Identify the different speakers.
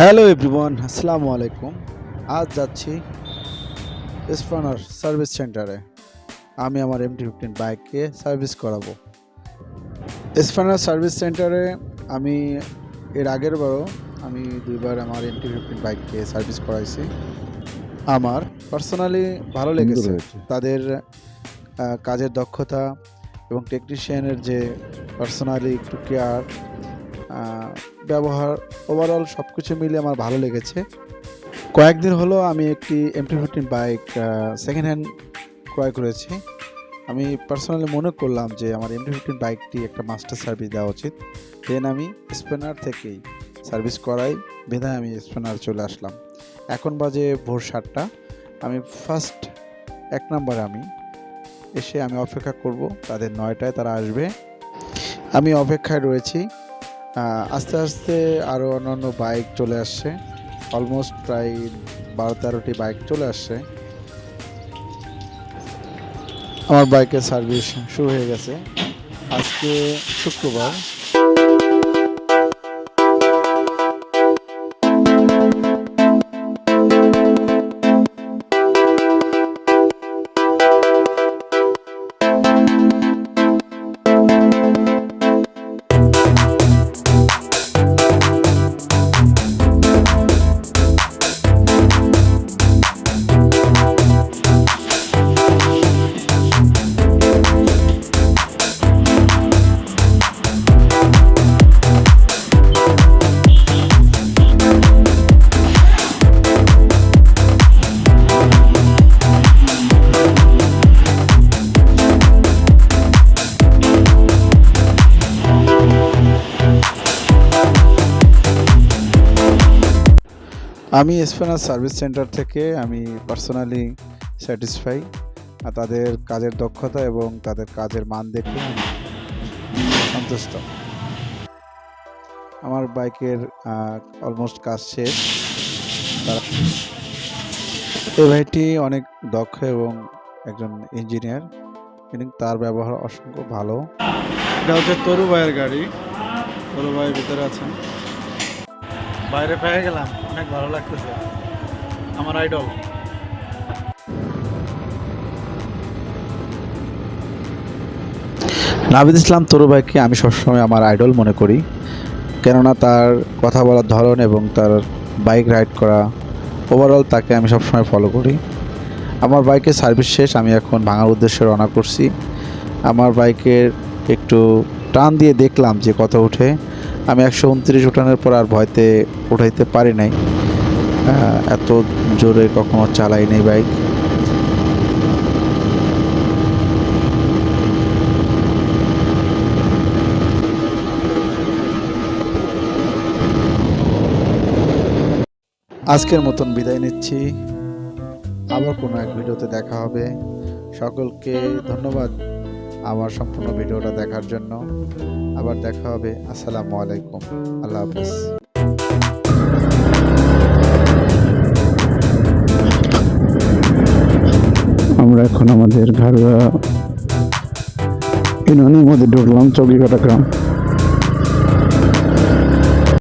Speaker 1: Hello everyone আসসালামু আলাইকুম আজ যাচ্ছি স্পানার সার্ভিস সেন্টারে আমি আমার এমটি ফিফটিন বাইককে সার্ভিস করাবো। স্পানার সার্ভিস সেন্টারে আমি এর আগের বারও আমি দুইবার আমার এমটি ফিফটিন বাইককে সার্ভিস করাইছি। আমার পার্সোনালি ভালো লেগেছে। তাদের কাজের দক্ষতা এবং টেকনিশিয়ানের যে পার্সোনালি একটু কেয়ার ব্যবহার ওভারঅল সব কিছু মিলে আমার ভালো লেগেছে। কয়েকদিন হলো আমি একটি MT fifteen bike second hand ক্রয় করেছি। আমি পার্সোনালি মনে করলাম যে আমার এমটি ফিফটিন বাইকটি একটা মাস্টার সার্ভিস দেওয়া উচিত। দেন আমি স্পেনার থেকেই সার্ভিস করাই, বিধায় আমি স্পেনার চলে আসলাম। এখন বাজে ভোর সাতটা। আমি ফার্স্ট এক নম্বরে আমি এসে আমি অপেক্ষা করব, তাদের নয়টায় তারা আসবে। আমি অপেক্ষায় রয়েছি। আস্তে আস্তে আরও অন্যান্য বাইক চলে আসছে। অলমোস্ট প্রায় বারো তেরোটি বাইক চলে আসছে। আমার বাইকের সার্ভিস শুরু হয়ে গেছে। আজকে শুক্রবার। আমি স্পেনার সার্ভিস সেন্টার থেকে আমি পার্সোনালি স্যাটিসফাই আর তাদের কাজের দক্ষতা এবং তাদের কাজের মান দেখে সন্তুষ্ট। আমার বাইকের অলমোস্ট কাজ শেষ। তারা- এই ভাইটি অনেক দক্ষ এবং একজন ইঞ্জিনিয়ার কিন্তু তার ব্যবহার অসংখ্য ভালো।
Speaker 2: এটা হচ্ছে তরু ভাইয়ের গাড়ি। তরু ভাই ভিতরে আছেন। বাইরে পেয়ে গেলাম, অনেক ভালো লাগতেছে। আমার আইডল
Speaker 1: নাবিদ ইসলাম তরু ভাইকে আমি সবসময় আমার আইডল মনে করি, কেননা তার কথা বলার ধরন এবং তার বাইক রাইড করা ওভারঅল তাকে আমি সবসময় ফলো করি। আমার বাইকের সার্ভিস শেষ, আমি এখন ভাঙার উদ্দেশ্যে রওনা করছি। আমার বাইকের একটু টান দিয়ে দেখলাম যে কত উঠে আমি একশো উনত্রিশ উঠানোর পর আর ভয়তে উঠাইতে পারি নাই। এত জোরে কখনো চালাই নাই বাইক। আজকের মতন বিদায় নিচ্ছি। আবার কোনো এক ভিডিওতে দেখা হবে। সকলকে ধন্যবাদ। আমার সম্পূর্ণ ভিডিওটা দেখার জন্য। আবার দেখা হবে। আসসালামু আলাইকুম। আল্লাহ হাফেজ।
Speaker 3: আমরা এখন আমাদের ঘাড়ুয়া ইউনিয়নের মধ্যে ঢুকলাম চৌকিঘাটা গ্রাম।